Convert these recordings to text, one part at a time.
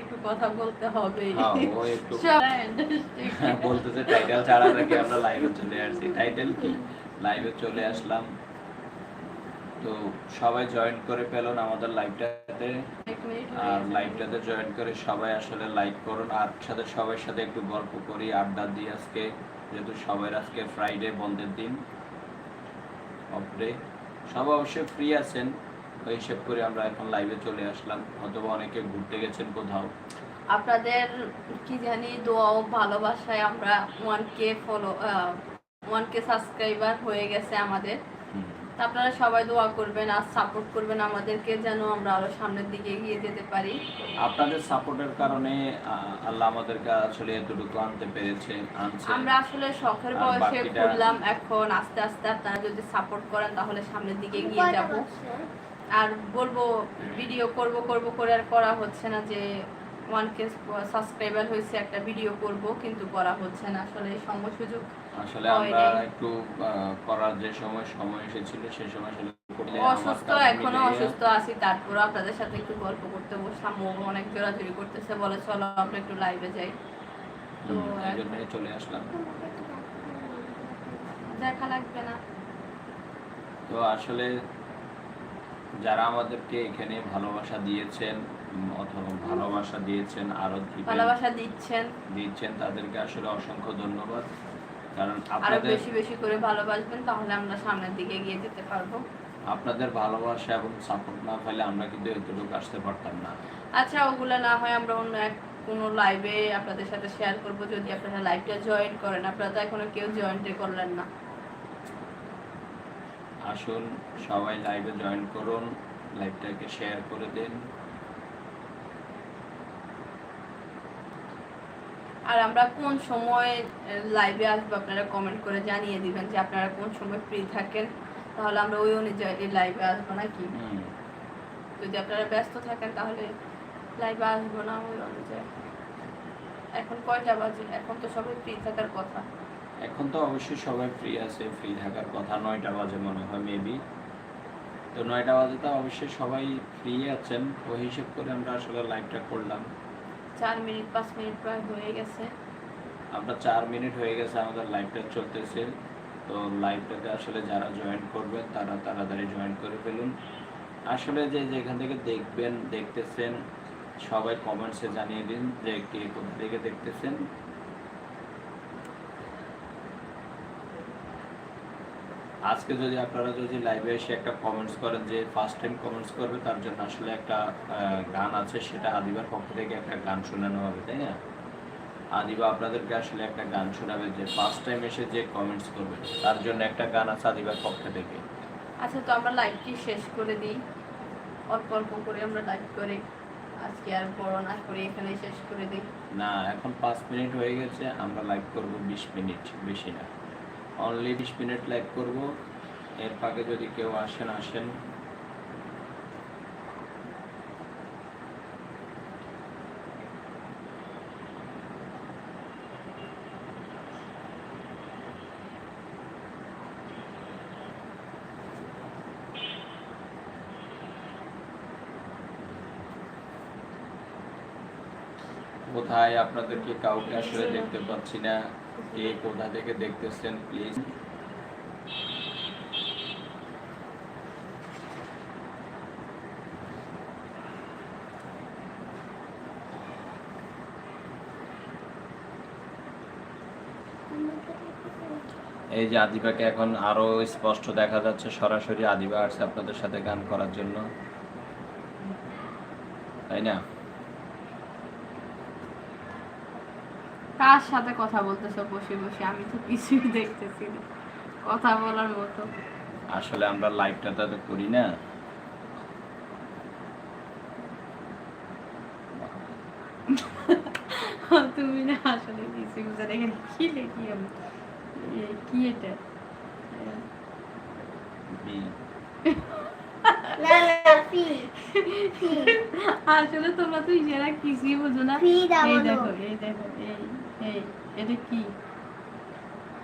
একটু কথা বলতে হবে। হ্যাঁ, সবাই বলতেছে টাইটেল ছাড়া নাকি আমরা লাইভে চলে আসছি। টাইটেল কি? লাইভে চলে আসলাম। তো সবাই জয়েন করে পেলেন আমাদের লাইভটাতে এক মিনিট আর লাইভটাতে জয়েন করে সবাই আসলে লাইক করুন। আর সাথে সবার সাথে একটু গল্প করি আড্ডা দিই আজকে। যেহেতু সবাই আজকে ফ্রাইডে বন্ধের দিন। অফ ডে সবাই অবশ্যই ফ্রি আছেন। হিসেব করে আমরা এখন লাইভে চলে আসলাম। অথবা অনেকে ঘুরতে গেছেন কোথাও। আপনাদের কি জানি দোয়া ও ভালোবাসায় আমরা one K follow one K subscriber হয়ে গেছে আমাদের। তা আপনারা সবাই দোয়া করবেন আর সাপোর্ট করবেন আমাদেরকে যেন আমরা আরও সামনের দিকে এগিয়ে যেতে পারি। আপনাদের সাপোর্টের কারণে আল্লাহ আমাদেরকে আসলে এতটুকু আনতে পেরেছে আমরা আসলে শখের বয়সে করলাম এখন আস্তে আস্তে আপনারা যদি সাপোর্ট করেন তাহলে সামনের দিকে এগিয়ে যাব। আর বলব ভিডিও করব করব করে আর করা হচ্ছে না যে ওয়ান কে সাবস্ক্রাইবার হয়েছে একটা ভিডিও করব কিন্তু করা হচ্ছে না। আসলে সময় সুযোগ আসলে আমরা একটু করার যে সময় সময় এসেছিল সেই সময় আসলে অসুস্থ এখনও অসুস্থ আছি। তারপর আপনাদের সাথে একটু গল্প করতে বসলাম। ও অনেক জোরাজুরি করতেছে। বলে চলো আমরা একটু লাইভে যাই। তো চলে আসলাম। দেখা লাগবে না। তো আসলে যারা আমাদেরকে এখানে ভালোবাসা দিয়েছেন অথবা ভালোবাসা দিয়েছেন আরও ভালোবাসা দিচ্ছেন। দিচ্ছেন তাদেরকে আসলে অসংখ্য ধন্যবাদ। কারণ আরও আপনাদের বেশি বেশি করে ভালোবাসবেন তাহলে আমরা সামনের দিকে এগিয়ে যেতে পারব। আপনাদের ভালোবাসা এবং সাপোর্ট না পেলে আমরা কিন্তু এতটুকু আসতে পারতাম না। আচ্ছা ওগুলো না হয় আমরা অন্য এক কোনো লাইভে আপনাদের সাথে শেয়ার করব। যদি আপনারা লাইভটা জয়েন করেন আপনারা তো এখনও কেউ জয়েন করলেন না। আসুন সবাই লাইভে জয়েন করুন লাইভটাকে শেয়ার করে দিন। আর আমরা কোন সময় লাইভে আসব আপনারা কমেন্ট করে জানিয়ে দিবেন যে আপনারা কোন সময় ফ্রি থাকেন। তাহলে আমরা ওই অনুযায়ী লাইভে আসব নাকি। যদি আপনারা ব্যস্ত থাকেন তাহলে লাইভে আসব না ওই অনুযায়ী। এখন কয়টা বাজে? এখন তো সবাই ফ্রি থাকার কথা। এখন তো অবশ্যই সবাই ফ্রি আছে ফ্রি থাকার কথা। নয়টা বাজে মনে হয় মেবি তো নয়টা বাজে তো অবশ্যই সবাই ফ্রি আছেন। ওই হিসেব করে আমরা আসলে লাইভটা করলাম। চার মিনিট পাঁচ মিনিট প্রায় হয়ে গেছে। আমরা চার মিনিট হয়ে গেছে আমাদের লাইভটা চলতেছে। তো লাইভটাতে আসলে যারা জয়েন করবেন তারা তাড়াতাড়ি জয়েন করে ফেলুন। আসলে যে যেখান থেকে দেখবেন দেখতেছেন সবাই কমেন্টসে জানিয়ে দিন যে কে কোথা থেকে দেখতেছেন। আজকে যদি আপনারা যদি লাইভে এসে একটা কমেন্টস করেন যে ফার্স্ট টাইম কমেন্টস করবে তার জন্য আসলে একটা গান আছে সেটা আদিবার পক্ষ থেকে একটা গান শোনানো হবে তাই না? আদিবা আপনাদেরকে আসলে একটা গান শোনাবে যে ফার্স্ট টাইম এসে যে কমেন্টস করবে তার জন্য একটা গান আছে আদিবার পক্ষ থেকে। আচ্ছা তো আমরা লাইভটি শেষ করে দিই? অল্প অল্প করে আমরা লাইভ করে আজকে আর বড় না করে এখানে শেষ করে দিই। না এখন পাঁচ মিনিট হয়ে গেছে আমরা লাইভ করব বিশ মিনিট বেশি না। অনলি বিশ মিনিট লাইভ করব। এর ফাঁকে যদি কেউ আসেন আসেন। কোথায় আপনাদেরকে কাউকে আসলে দেখতে পাচ্ছি না। কে কোথা থেকে দেখতেছেন প্লিজ এই যে আদিবাকে এখন আরও স্পষ্ট দেখা যাচ্ছে, সরাসরি আদিবা আসছে আপনাদের সাথে গান করার জন্য। তাই না? কার সাথে কথা বলতেছো বসে বসে? আমি তো কিছুই দেখতেছি না। কথা বলার মতো। আসলে আমরা লাইভটা তো করি না। তুমি না আসলে কিছু বুঝে এখানে কি লিখি আমি? কি এটা? আসলে তোমরা তো ইশারা কিছুই বুঝো না। এই দেখো এই দেখো এই। এই এটা কি?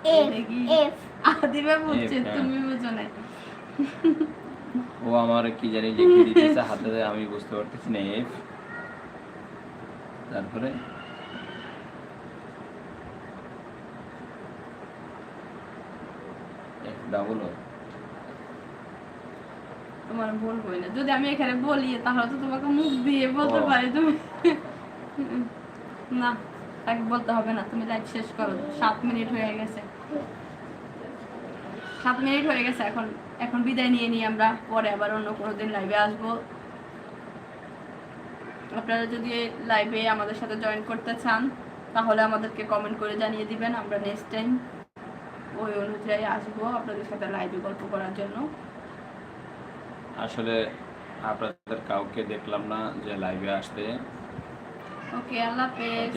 এফ এটা কি? এফ আদিবা বুঝছে হ্যাঁ। তুমি বুঝো না ও ও আমার কি জানি লিখে দিতেছে হাতে আমি বুঝতে পারতেছি না এফ তারপরে? এফ ডাবল ও তোমার বলবোই না। যদি আমি এখানে বলি তাহলে তো তোমাকে মুখ দিয়ে বলতে পারি তুমি। না। তাকে বলতে হবে না তুমি লাইভ শেষ করো। সাত মিনিট হয়ে গেছে। সাত মিনিট হয়ে গেছে এখন এখন বিদায় নিয়ে নিই আমরা। পরে আবার অন্য কোনো দিন লাইভে আসব। আপনারা যদি লাইভে আমাদের সাথে জয়েন করতে চান তাহলে আমাদেরকে কমেন্ট করে জানিয়ে দিবেন। আমরা নেক্সট টাইম ওই অনুযায়ী আসব আপনাদের সাথে লাইভে গল্প করার জন্য। আসলে আপনাদের কাউকে দেখলাম না যে লাইভে আসতে। ওকে আল্লাহ হাফেজ.